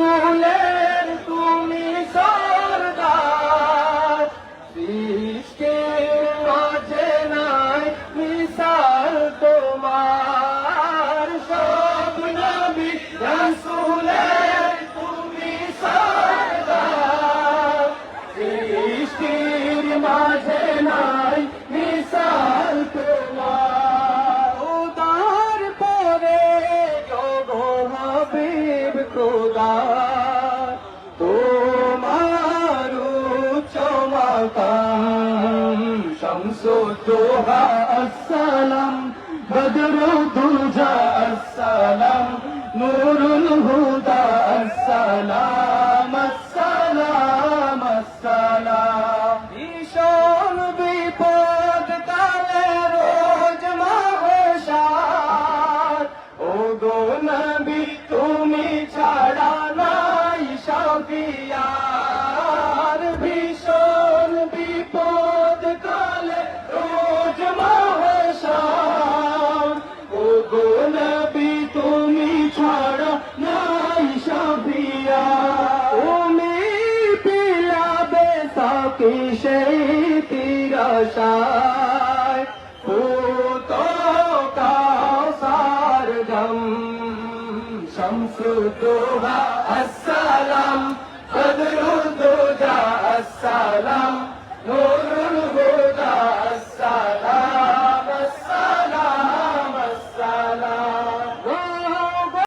রসুলের তুমি সরদার। সৃষ্টির মাঝে নাই মিসাল তোমার। সব নবী রসুলের তুমি সরদার। সৃষ্টির মাঝে নাই মিসাল তোমার। উদার পরে গো হাবিব খোদা শামসুদ্দোহা আসসালাম। বদরু দুজা, আসসালাম। নূরুল হুদা, আসসালাম আসসালাম আসসালাম। ভীষণ বিপদ কালে রোজ মাহশার ও গো নবী, তুমি ছাড়া নাই শাফিয়ার সাকি সেই তিরসায় পুত কাসার গম শামসুদ্দোহা আসসালাম বদরুদ্দোজা আসসালাম